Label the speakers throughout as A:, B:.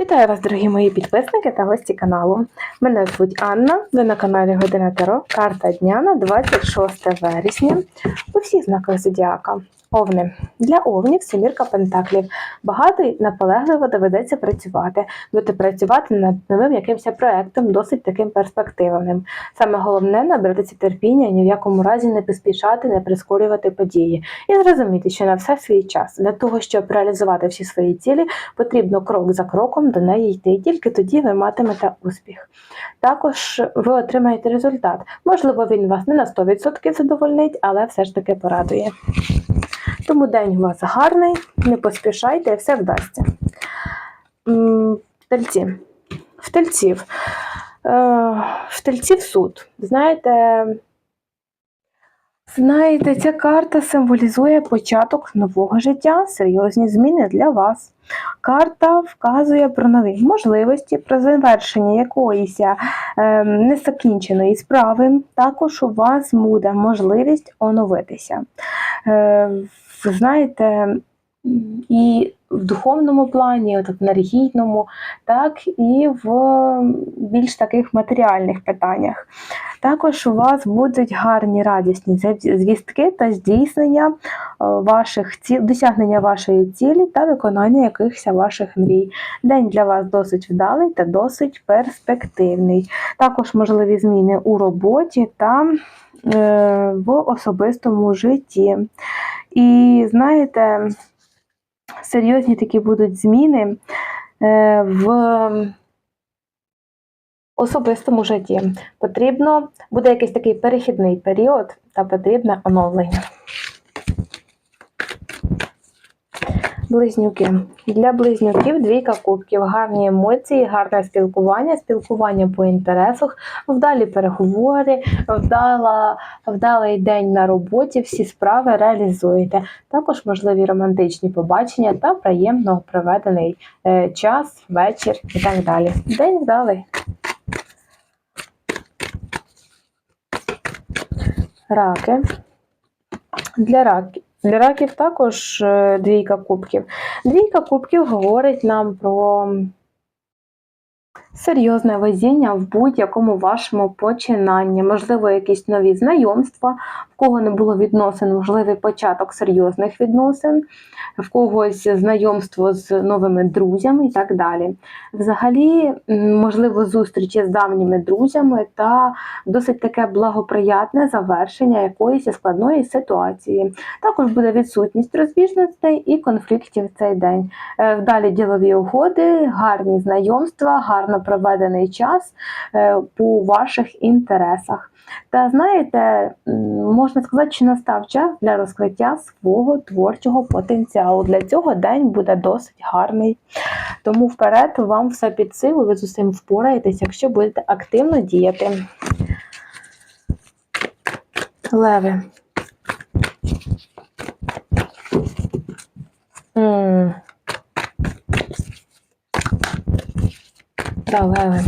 A: Вітаю вас, дорогі мої підписники та гості каналу. Мене звуть Анна. Ви на каналі Година Таро. Карта дня на 26 вересня. У всіх знаках зодіака. Овни. Для овнів семірка пентаклів. Багато і наполегливо доведеться працювати. Будете працювати над новим якимось проектом, досить таким перспективним. Саме головне набратися терпіння, ні в якому разі не поспішати, не прискорювати події. І зрозуміти, що на все свій час. Для того, щоб реалізувати всі свої цілі, потрібно крок за кроком до неї йти. Тільки тоді ви матимете успіх. Також ви отримаєте результат. Можливо, він вас не на 100% задовольнить, але все ж таки порадує. Тому день у вас гарний, не поспішайте, і все вдасться. Тельці. В тельців. Е, В тельців суд. Знаєте, знаєте, ця карта символізує початок нового життя, серйозні зміни для вас. Карта вказує про нові можливості, про завершення якоїсь е, незакінченої справи. Також у вас буде можливість оновитися. Е, ви знаєте, і в духовному плані, от в енергійному, так і в більш таких матеріальних питаннях. Також у вас будуть гарні радісні звістки та здійснення е, ваших ці... досягнення вашої цілі та виконання якихось ваших мрій. День для вас досить вдалий та досить перспективний. Також можливі зміни у роботі та в особистому житті. І знаєте, серйозні такі будуть зміни е, в особистому житті. Потрібно буде якийсь такий перехідний період та потрібне оновлення. Близнюки. Для близнюків двійка кубків, гарні емоції, гарне спілкування, спілкування по інтересах, вдалі переговори, вдала, вдалий день на роботі, всі справи реалізуєте. Також можливі романтичні побачення та приємно проведений е, час, вечір і так далі. День вдалий. Раки. Для раків. Для раків також е, двійка кубків. Двійка кубків говорить нам про серйозне везіння в будь-якому вашому починанні. Можливо, якісь нові знайомства, в кого не було відносин, можливий початок серйозних відносин, в когось знайомство з новими друзями і так далі. Взагалі, можливо, зустрічі з давніми друзями та досить таке благоприятне завершення якоїсь складної ситуації. Також буде відсутність розбіжностей і конфліктів в цей день. Е, Вдалі ділові угоди, гарні знайомства, гарно проведений час е, по ваших інтересах. Та знаєте, можна сказати, що настав час для розкриття свого творчого потенціалу. Для цього день буде досить гарний. Тому вперед вам все під силу, ви з усім впораєтесь, якщо будете активно діяти. Леви. Та леви.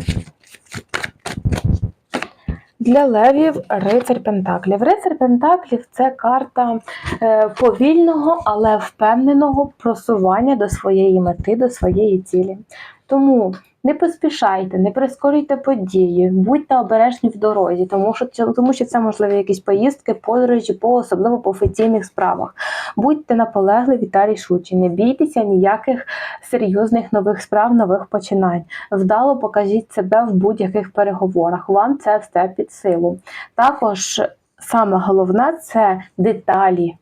A: Для левів рицар Пентаклів. Рицар Пентаклів це карта е, повільного, але впевненого просування до своєї мети, до своєї цілі. Тому не поспішайте, не прискорюйте події, будьте обережні в дорозі, тому що, тому що це можливі якісь поїздки, подорожі, по особливо по офіційних справах. Будьте наполегливі та рішучі, не бійтеся ніяких серйозних нових справ, нових починань. Вдало покажіть себе в будь-яких переговорах. Вам це все під силу. Також саме головне це деталі.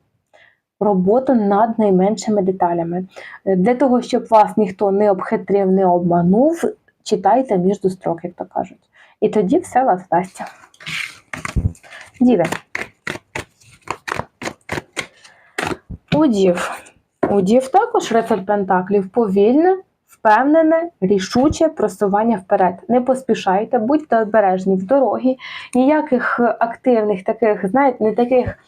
A: Робота над найменшими деталями. Е, Для того, щоб вас ніхто не обхитрив, не обманув, читайте між строк, як то кажуть. І тоді все вас вдасться. Діви. Удів. Удів також рицарь Пентаклів повільне, впевнене, рішуче просування вперед. Не поспішайте, будьте обережні в дорогі. Ніяких активних таких, знаєте, не таких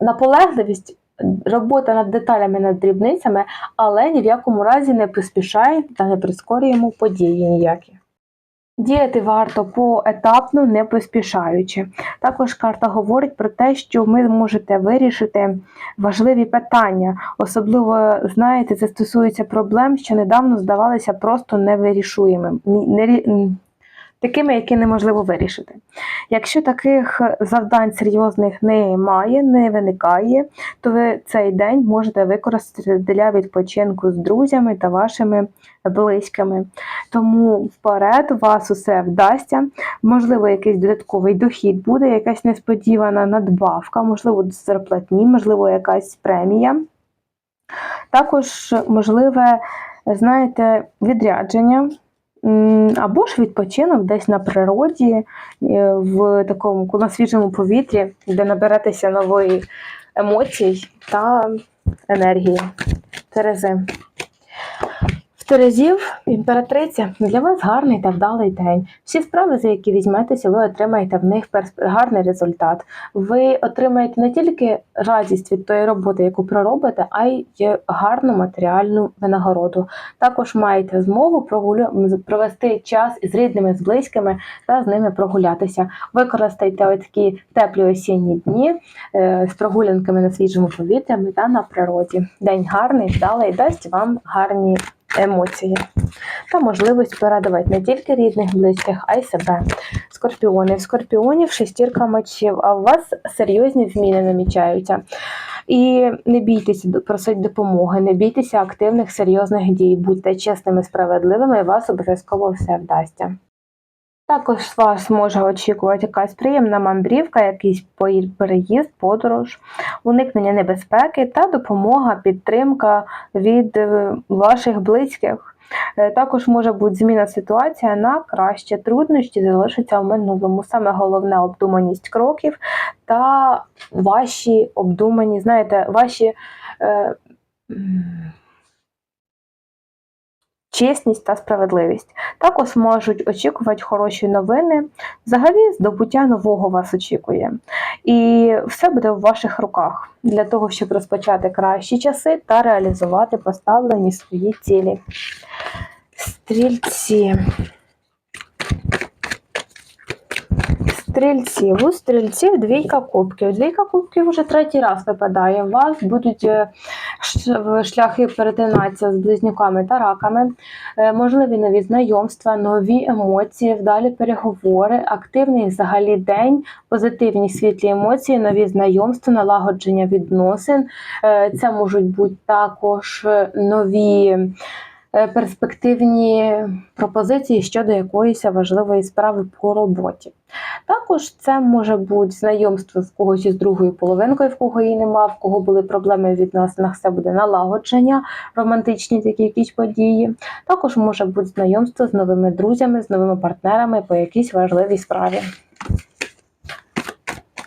A: наполегливість, робота над деталями, над дрібницями, але ні в якому разі не поспішаємо та не прискорюємо події ніякі. Діяти варто поетапно, не поспішаючи. Також карта говорить про те, що ви можете вирішити важливі питання. Особливо, знаєте, це стосується проблем, що недавно здавалися просто невирішуємими. Такими, які неможливо вирішити. Якщо таких завдань серйозних немає, не виникає, то ви цей день можете використати для відпочинку з друзями та вашими близькими. Тому вперед вас усе вдасться. Можливо, якийсь додатковий дохід буде, якась несподівана надбавка, можливо, зарплатні, можливо, якась премія. Також можливе, знаєте, відрядження. Або ж відпочинок десь на природі, е, в такому на свіжому повітрі, де наберетеся нової емоцій та енергії. Терези. В Терезів, імператриця, для вас гарний та вдалий день. Всі справи, за які візьметеся, ви отримаєте в них гарний результат. Ви отримаєте не тільки радість від тої роботи, яку проробите, а й гарну матеріальну винагороду. Також маєте змогу провести час із рідними, з близькими та з ними прогулятися. Використайте такі теплі осінні дні е, з прогулянками на свіжому повітрі та на природі. День гарний, вдалий, дасть вам гарні емоції та можливість порадувати не тільки рідних, близьких, а й себе. Скорпіони. В скорпіонів шестірка мечів, а у вас серйозні зміни намічаються. І не бійтеся просить допомоги, не бійтеся активних серйозних дій, будьте чесними, справедливими, і вас обов'язково все вдасться. Також вас може очікувати якась приємна мандрівка, якийсь переїзд, подорож, уникнення небезпеки та допомога, підтримка від е, ваших близьких. Е, Також може бути зміна ситуація на краще. Труднощі залишаться в минулому. Саме головне обдуманість кроків та ваші обдумані, знаєте, ваші. Е, Чесність та справедливість. Також можуть очікувати хороші новини. Взагалі, здобуття нового вас очікує. І все буде в ваших руках для того, щоб розпочати кращі часи та реалізувати поставлені свої цілі. Стрільці. Стрільці. У стрільців двійка кубків. Двійка кубків вже третій раз випадає. У вас будуть е, шляхи перетинатися з близнюками та раками, Е, можливі нові знайомства, нові емоції, вдалі переговори, активний взагалі день, позитивні світлі емоції, нові знайомства, налагодження відносин. Е, Це можуть бути також е, нові перспективні пропозиції щодо якоїсь важливої справи по роботі. Також це може бути знайомство з когось із другою половинкою, в кого її нема, в кого були проблеми в відносинах, це буде налагодження, романтичні такі якісь події. Також може бути знайомство з новими друзями, з новими партнерами по якійсь важливій справі.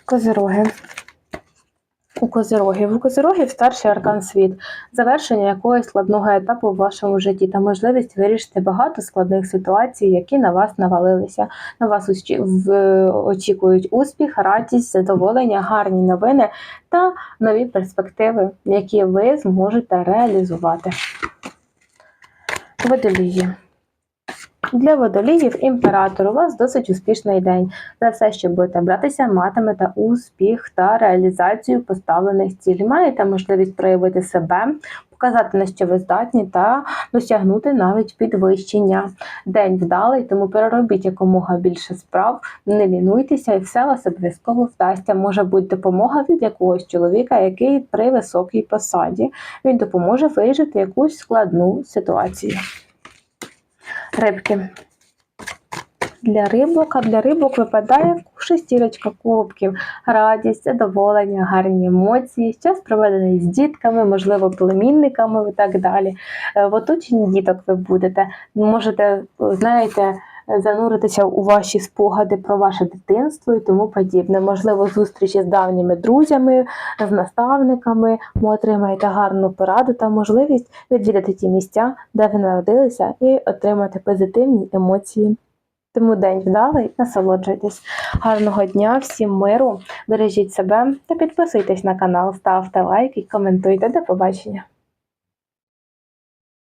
A: Козироги. У козирогів. У козирогів старший аркан світ, завершення якогось складного етапу в вашому житті та можливість вирішити багато складних ситуацій, які на вас навалилися. На вас очікують успіх, радість, задоволення, гарні новини та нові перспективи, які ви зможете реалізувати. Водолії. Для водоліїв імператор у вас досить успішний день. За все, що будете братися, матимете успіх та реалізацію поставлених цілей. Маєте можливість проявити себе, показати на що ви здатні та досягнути навіть підвищення. День вдалий, тому переробіть якомога більше справ, не лінуйтеся, і все вас обов'язково вдасться. Може бути допомога від якогось чоловіка, який при високій посаді. Він допоможе вирішити якусь складну ситуацію. Рибки. Для рибок, а для рибок випадає шестірочка кубків, радість, задоволення, гарні емоції, час проведений з дітками, можливо, племінниками і так далі. Е, В оточенні діток ви будете, можете, знаєте, зануритися у ваші спогади про ваше дитинство і тому подібне. Можливо, зустрічі з давніми друзями, з наставниками, ви отримаєте гарну пораду та можливість відвідати ті місця, де ви народилися, і отримати позитивні емоції. Тому день вдалий, насолоджуйтесь. Гарного дня, всім миру, бережіть себе та підписуйтесь на канал, ставте лайк і коментуйте. До побачення.